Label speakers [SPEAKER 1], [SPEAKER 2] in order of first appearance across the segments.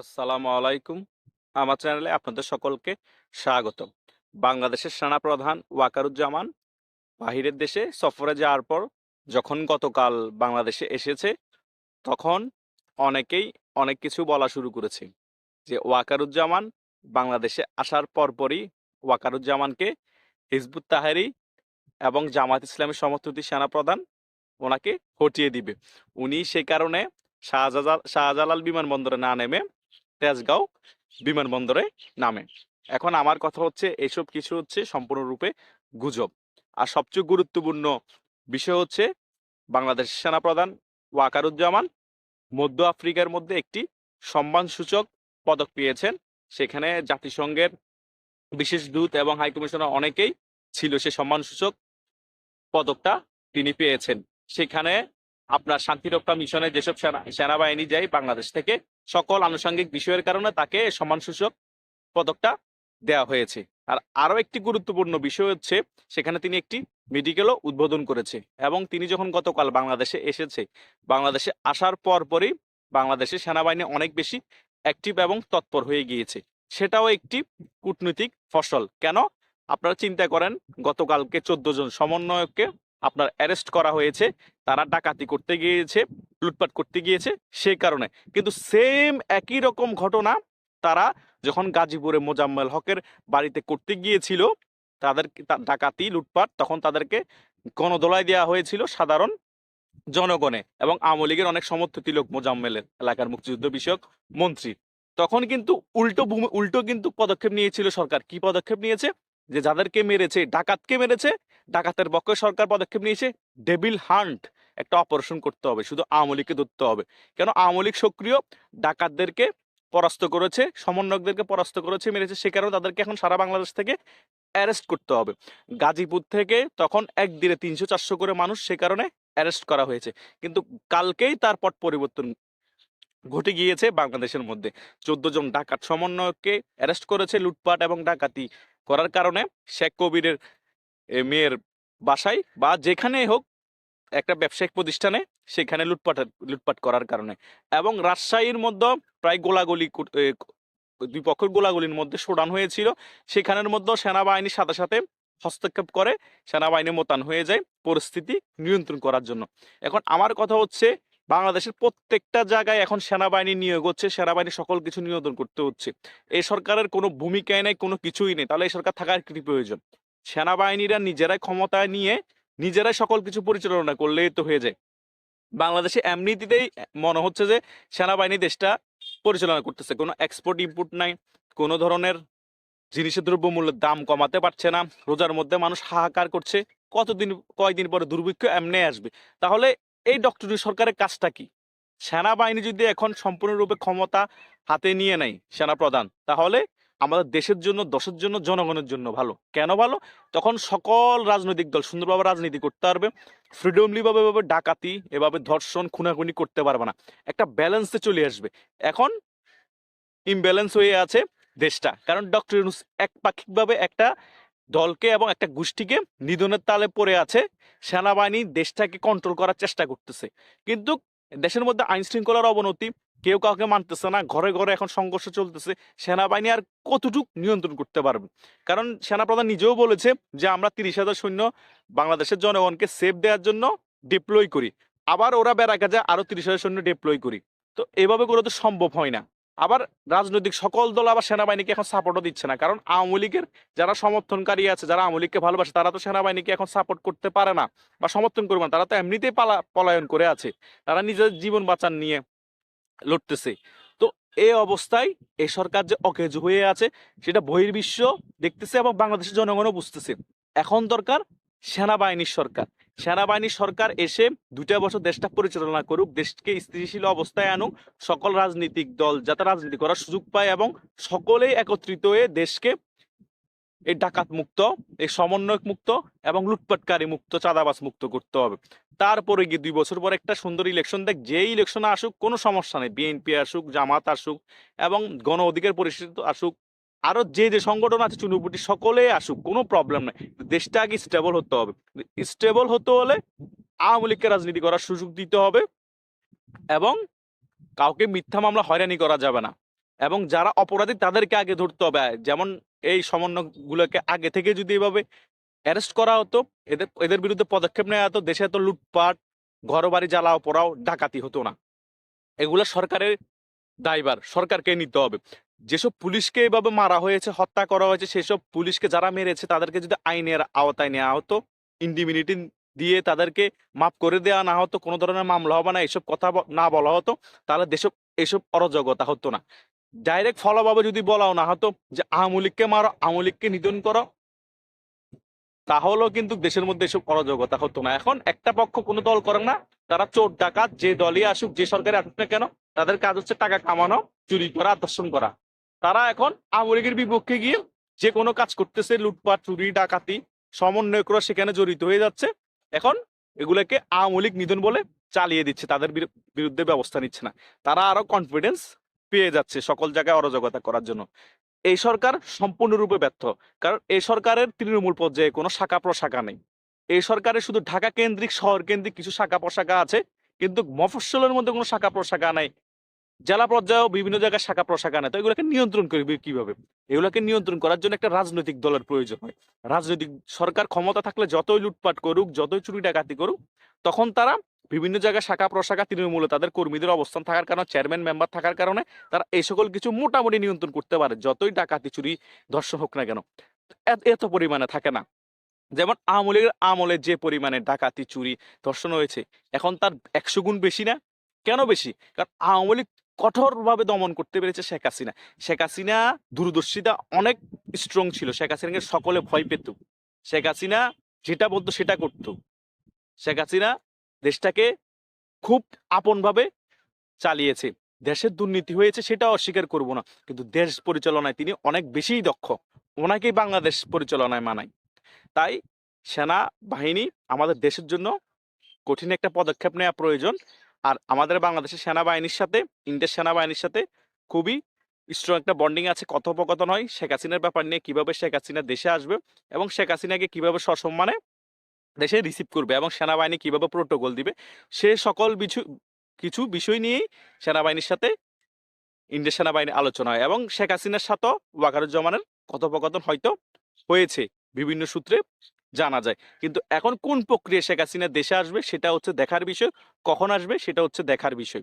[SPEAKER 1] আসসালামু আলাইকুম। আমার চ্যানেলে আপনাদের সকলকে স্বাগত বাংলাদেশের সেনাপ্রধান ওয়াকারুজ্জামান বাহিরের দেশে সফরে যাওয়ার পর যখন গতকাল বাংলাদেশে এসেছে, তখন অনেকেই অনেক কিছু বলা শুরু করেছে যে ওয়াকারুজ্জামান বাংলাদেশে আসার পরপরই ওয়াকারুজ্জামানকে হিজবুত তাহারি এবং জামাত ইসলামের সমর্থিত সেনাপ্রধান ওনাকে হটিয়ে দিবে। উনি সে কারণে শাহজালাল শাহজালাল বিমানবন্দরে না নেমে তেজগাঁও বিমানবন্দরে নামে। এখন আমার কথা হচ্ছে, এসব কিছু হচ্ছে সম্পূর্ণরূপে গুজব। আর সবচেয়ে গুরুত্বপূর্ণ বিষয় হচ্ছে বাংলাদেশ সেনাপ্রধান ওয়াকারুজ্জামান মধ্য আফ্রিকার মধ্যে একটি সম্মানসূচক পদক পেয়েছেন। সেখানে জাতিসংঘের বিশেষ দূত এবং হাইকমিশনার অনেকেই ছিল সে সম্মানসূচক পদকটা তিনি পেয়েছেন। সেখানে আপনার শান্তিরক্ষা মিশনে যেসব সেনা সেনাবাহিনী যায় বাংলাদেশ থেকে, সকল আনুষঙ্গিক বিষয়ের কারণে তাকে সম্মানসূচক পদকটা দেওয়া হয়েছে। আর আরও একটি গুরুত্বপূর্ণ বিষয় হচ্ছে, সেখানে তিনি একটি মেডিকেলও উদ্বোধন করেছে এবং তিনি যখন গতকাল বাংলাদেশে এসেছে, বাংলাদেশে আসার পর পরই বাংলাদেশের সেনাবাহিনী অনেক বেশি অ্যাক্টিভ এবং তৎপর হয়ে গিয়েছে। সেটাও একটি কূটনৈতিক ফসল। কেন? আপনারা চিন্তা করেন, গতকালকে চোদ্দ জন সমন্বয়ককে আপনার অ্যারেস্ট করা হয়েছে, তারা ডাকাতি করতে গিয়েছে, লুটপাট করতে গিয়েছে, সেই কারণে। কিন্তু সেম একই রকম ঘটনা তারা যখন গাজীপুরে মোজাম্মেল হকের বাড়িতে করতে গিয়েছিল, তাদের ডাকাতি, লুটপাট, তখন তাদেরকে গণদোলায় দেওয়া হয়েছিল সাধারণ জনগণে এবং আওয়ামী লীগের অনেক সমর্থিত লোক মোজাম্মেলের এলাকার মুক্তিযুদ্ধ বিষয়ক মন্ত্রী। তখন কিন্তু উল্টো উল্টো কিন্তু পদক্ষেপ নিয়েছিল সরকার। কি পদক্ষেপ নিয়েছে? যে যাদেরকে মেরেছে, ডাকাতকে মেরেছে ডাকাতের পক্ষে সরকার পদক্ষেপ নিয়েছে ডেবিল হান্ট একটা অপারেশন করতে হবে, শুধু আওয়ামী লীগকে ধরতে হবে। কেন? আওয়ামী লীগ সক্রিয়, ডাকাতদেরকে পরাস্ত করেছে, সমন্বয়কদেরকে পরাস্ত করেছে, মেরেছে, সে কারণে তাদেরকে এখন সারা বাংলাদেশ থেকে অ্যারেস্ট করতে হবে। গাজীপুর থেকে তখন একদিনে তিনশো চারশো করে মানুষ সে কারণে অ্যারেস্ট করা হয়েছে। কিন্তু কালকেই তার পট পরিবর্তন ঘটে গিয়েছে বাংলাদেশের মধ্যে। চোদ্দ জন ডাকাত সমন্বয়ককে অ্যারেস্ট করেছে, লুটপাট এবং ডাকাতি করার কারণে শেখ কবিরের মেয়ের বাসায় বা যেখানে হোক একটা ব্যবসায়িক প্রতিষ্ঠানে সেখানে লুটপাট লুটপাট করার কারণে। এবং রাজশাহীর মধ্যে প্রায় গোলাগুলি দুই পক্ষের গোলাগুলির মধ্যে শোডান হয়েছিল। সেখানের মধ্যে সেনাবাহিনীর সাথে সাথে হস্তক্ষেপ করে, সেনাবাহিনী মোতায়েন হয়ে যায় পরিস্থিতি নিয়ন্ত্রণ করার জন্য। এখন আমার কথা হচ্ছে, বাংলাদেশের প্রত্যেকটা জায়গায় এখন সেনাবাহিনী নিয়োগ হচ্ছে, সেনাবাহিনী সকল কিছু নিয়ন্ত্রণ করতে হচ্ছে। এই সরকারের কোনো ভূমিকায় নেই, কোনো কিছুই নেই। তাহলে এই সরকার থাকার কি প্রয়োজন? সেনাবাহিনীরা নিজেরাই ক্ষমতায় নিয়ে নিজেরাই সকল কিছু পরিচালনা করলেই তো হয়ে যায়। বাংলাদেশে এমনিতেই মনে হচ্ছে যে সেনাবাহিনী দেশটা পরিচালনা করতেছে। কোনো এক্সপোর্ট ইম্পোর্ট নাই, কোনো ধরনের জিনিসের দ্রব্যমূল্যের দাম কমাতে পারছে না, রোজার মধ্যে মানুষ হাহাকার করছে, কতদিন, কয়দিন পরে দুর্ভিক্ষ এমনি আসবে? তাহলে এই ডক্টরি সরকারের কাজটা কি? সেনাবাহিনী যদি এখন সম্পূর্ণরূপে ক্ষমতা হাতে নিয়ে নেয় সেনাপ্রধান, তাহলে আমাদের দেশের জন্য, দশের জন্য, জনগণের জন্য ভালো। কেন ভালো? তখন সকল রাজনৈতিক দল সুন্দরভাবে রাজনীতি করতে পারবে ফ্রিডমলি ভাবে এভাবে ডাকাতি, এভাবে ধর্ষণ, খুনাখুনি করতে পারবে না। একটা ব্যালেন্সে চলে আসবে। এখন ইমব্যালেন্স হয়ে আছে দেশটা। কারণ ডক্টর ইউনুস একপাক্ষিকভাবে একটা দলকে এবং একটা গোষ্ঠীকে নিধনের তালে পড়ে আছে, সেনাবাহিনী দেশটাকে কন্ট্রোল করার চেষ্টা করতেছে। কিন্তু দেশের মধ্যে আইন শৃঙ্খলার অবনতি কেউ কাউকে মানতেছে না, ঘরে ঘরে এখন সংঘর্ষ চলতেছে, সেনাবাহিনী আর কতটুক নিয়ন্ত্রণ করতে পারবে? কারণ সেনাপ্রধান নিজেও বলেছে যে, আমরা তিরিশ হাজার সৈন্য বাংলাদেশের জনগণকে সেফ দেওয়ার জন্য ডিপ্লয় করি। আবার ওরা বেড়া যায় আরও তিরিশ হাজার সৈন্য ডিপ্লয় করি। তো এভাবে করে তো সম্ভব হয় না। আবার রাজনৈতিক সকল দল আবার সেনাবাহিনীকে এখন সাপোর্টও দিচ্ছে না। কারণ আওয়ামী লীগের যারা সমর্থনকারী আছে, যারা আওয়ামী লীগকে ভালোবাসে, তারা তো সেনাবাহিনীকে এখন সাপোর্ট করতে পারে না বা সমর্থন করবে না। তারা তো এমনিতেই পালা, পলায়ন করে আছে। তারা নিজের জীবন বাঁচান নিয়ে লড়তেছে। তো এই অবস্থায় এই সরকার যে অকেজ হয়ে আছে, সেটা বহির্বিশ্ব দেখতেছে এবং বাংলাদেশের জনগণও বুঝতেছে। এখন দরকার সেনাবাহিনীর সরকার। সেনাবাহিনীর সরকার এসে দুটা বছর দেশটা পরিচালনা করুক, দেশকে স্থিতিশীল অবস্থায় আনুক, সকল রাজনৈতিক দল যাতে রাজনীতি করার সুযোগ পায় এবং সকলেই একত্রিত হয়ে দেশকে এই ডাকাত মুক্ত এই সমন্বয়ক মুক্ত এবং লুটপাটকারী মুক্ত চাঁদাবাজ মুক্ত করতে হবে। তারপরে গিয়ে দুই বছর পর একটা সুন্দর ইলেকশন দেখ যেই ইলেকশনে আসুক, কোনো সমস্যা নেই। বিএনপি আসুক, জামাত আসুক এবং গণ অধিকার পরিষদ আসুক, আরও যে যে সংগঠন আছে চুনুপুটি সকলে আসুক, কোনো প্রবলেম নাই। দেশটা আগে স্টেবল হতে হবে। স্টেবল হতে হলে আওয়ামী লীগকে রাজনীতি করার সুযোগ দিতে হবে এবং কাউকে মিথ্যা মামলা হয়রানি করা যাবে না এবং যারা অপরাধী, তাদেরকে আগে ধরতে হবে। যেমন এই সমন্বয়গুলোকে আগে থেকে যদি এভাবে অ্যারেস্ট করা হতো। এদের এদের বিরুদ্ধে পদক্ষেপ নেওয়া হতো। দেশে এত লুটপাট ঘর বাড়ি জ্বালাও পোড়াও ডাকাতি হতো না। এগুলো সরকারের দায়ভার। সরকারকে নিতে হবে। যেসব পুলিশকে এভাবে মারা হয়েছে, হত্যা করা হয়েছে, সেসব পুলিশকে যারা মেরেছে, তাদেরকে যদি আইনের আওতায় নেওয়া হতো, ইন্ডিমিনিটি দিয়ে তাদেরকে মাফ করে দেওয়া না হতো, কোনো ধরনের মামলা হবে না এইসব কথা না বলা হতো, তাহলে দেশব এসব অরাজকতা হতো না। ডাইরেক্ট ফলোভাবে যদি বলাও না হতো যে আওয়ামী লীগকে মারো, আওয়ামী লীগকে নিধন করো তাহলেও কিন্তু দেশের মধ্যে এসব অরাজকতা হতো না। এখন একটা পক্ষ কোনো দল করে না, তারা চোর, ডাকাত, যে দলই আসুক, যে সরকারে আসুক না কেন, তাদের কাজ হচ্ছে টাকা কামানো, চুরি করা দর্শন করা। তারা এখন আওয়ামী লীগের বিপক্ষে গিয়ে যে কোনো কাজ করতেছে, লুটপাট, চুরি, ডাকাতি সমন্বয়করা সেখানে জড়িত হয়ে যাচ্ছে। এখন এগুলোকে আওয়ামী লীগ নিধন বলে চালিয়ে দিচ্ছে, তাদের বিরুদ্ধে ব্যবস্থা নিচ্ছে না। তারা আরও কনফিডেন্স পেয়ে যাচ্ছে সকল জায়গায় অরাজকতা করার জন্য। এই সরকার সম্পূর্ণরূপে ব্যর্থ। কারণ এই সরকারের তৃণমূল পর্যায়ে কোনো শাখা প্রশাখা নেই। এই সরকারের শুধু ঢাকা কেন্দ্রিক, শহর কেন্দ্রিক কিছু শাখা প্রশাখা আছে, কিন্তু মফস্বলের মধ্যে কোনো শাখা প্রশাখা নাই। জেলা পর্যায়েও বিভিন্ন জায়গায় শাখা প্রশাখা নেই তো এগুলোকে নিয়ন্ত্রণ করবে কীভাবে? এগুলোকে নিয়ন্ত্রণ করার জন্য একটা রাজনৈতিক দলের প্রয়োজন হয়। রাজনৈতিক সরকার ক্ষমতা থাকলে যতই লুটপাট করুক, যতই চুরি ডাকাতি করুক, তখন তারা বিভিন্ন জায়গায় শাখা প্রশাখা তৃণমূলে তাদের কর্মীদের অবস্থান থাকার কারণে চেয়ারম্যান মেম্বার থাকার কারণে তারা এই সকল কিছু মোটামুটি নিয়ন্ত্রণ করতে পারে, যতই ডাকাতি, চুরি, ধর্ষণ হোক না কেন। এত- এত পরিমাণে থাকে না। যেমন আমলের আমলে যে পরিমাণে ডাকাতি, চুরি, ধর্ষণ হয়েছে, এখন তার একশো গুণ বেশি না? কেন বেশি? কারণ আওয়ামী লীগ কঠোরভাবে দমন করতে পেরেছে শেখ হাসিনা। শেখ হাসিনা দূরদর্শিতা অনেক স্ট্রং ছিল। শেখ হাসিনাকে সকলে ভয় পেত। শেখ হাসিনা যেটা বলতো সেটা করতো। শেখ হাসিনা দেশটাকে খুব আপনভাবে চালিয়েছে। দেশের দুর্নীতি হয়েছে সেটা অস্বীকার করব না। কিন্তু দেশ পরিচালনায় তিনি অনেক বেশিই দক্ষ। ওনাকেই বাংলাদেশ পরিচালনায় মানায়। তাই সেনা বাহিনী আমাদের দেশের জন্য কঠিন একটা পদক্ষেপ নেওয়া প্রয়োজন। আর আমাদের বাংলাদেশের সেনাবাহিনীর সাথে, ইন্ডিয়ার সেনাবাহিনীর সাথে খুবই স্ট্রং একটা বন্ডিং আছে। কথোপকথন হয় শেখ হাসিনার ব্যাপার নিয়ে, কীভাবে শেখ হাসিনা দেশে আসবে এবং শেখ হাসিনাকে কীভাবে সসম্মানে দেশে রিসিভ করবে এবং সেনাবাহিনী কীভাবে প্রোটোকল দিবে, সে সকল কিছু কিছু বিষয় নিয়েই সেনাবাহিনীর সাথে ইন্ডিয়ার সেনাবাহিনী আলোচনা হয় এবং শেখ হাসিনার সাথেও ওয়াকারুজ্জামানের কথোপকথন হয়তো হয়েছে বিভিন্ন সূত্রে। জানা যায়। কিন্তু এখন কোন প্রক্রিয়া শেখ হাসিনা দেশে আসবে সেটা হচ্ছে দেখার বিষয়। কখন আসবে সেটা হচ্ছে দেখার বিষয়।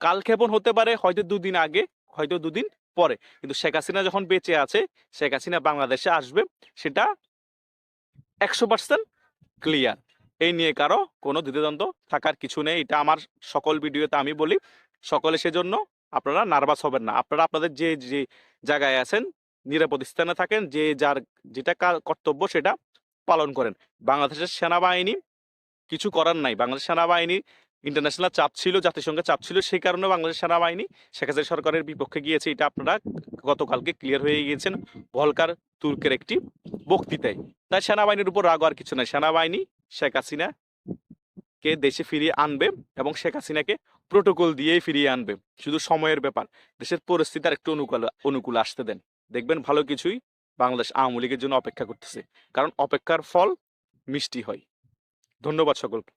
[SPEAKER 1] কালক্ষেপণ হতে পারে হয়তো দুদিন আগে, হয়তো দুদিন পরে। কিন্তু শেখ হাসিনা যখন বেঁচে আছে, শেখ হাসিনা বাংলাদেশে আসবে, সেটা একশো পার্সেন্ট ক্লিয়ার এই নিয়ে কারও কোনো দ্বিধাদ্বন্দ্ব থাকার কিছু নেই। এটা আমার সকল ভিডিওতে আমি বলি। সকলে সেজন্য আপনারা নার্ভাস হবেন না। আপনারা আপনাদের যে যে জায়গায় আছেন, নিরাপদ স্থানে থাকেন, যে যার যেটা কর্তব্য সেটা পালন করেন। বাংলাদেশের সেনাবাহিনী কিছু করার নাই। বাংলাদেশ সেনাবাহিনী ইন্টারন্যাশনাল চাপ ছিল, জাতিসংঘের চাপ ছিল, সেই কারণে বাংলাদেশ সেনাবাহিনী শেখ হাসিনা সরকারের বিপক্ষে গিয়েছে। এটা আপনারা গতকালকে ক্লিয়ার হয়ে গিয়েছেন। ভলকার তুর্কের একটি বক্তৃতায়। তাই সেনাবাহিনীর উপর রাগ আর কিছু নাই। সেনাবাহিনী শেখ হাসিনা কে দেশে ফিরিয়ে আনবে এবং শেখ হাসিনাকে প্রোটোকল দিয়েই ফিরিয়ে আনবে। শুধু সময়ের ব্যাপার। দেশের পরিস্থিতি আর একটু অনুকূল অনুকূল আসতে দেন। দেখবেন ভালো কিছুই বাংলাদেশ আওয়ামী লীগের জন্য অপেক্ষা করতেছে। কারণ অপেক্ষার ফল মিষ্টি হয়। ধন্যবাদ সকলকে।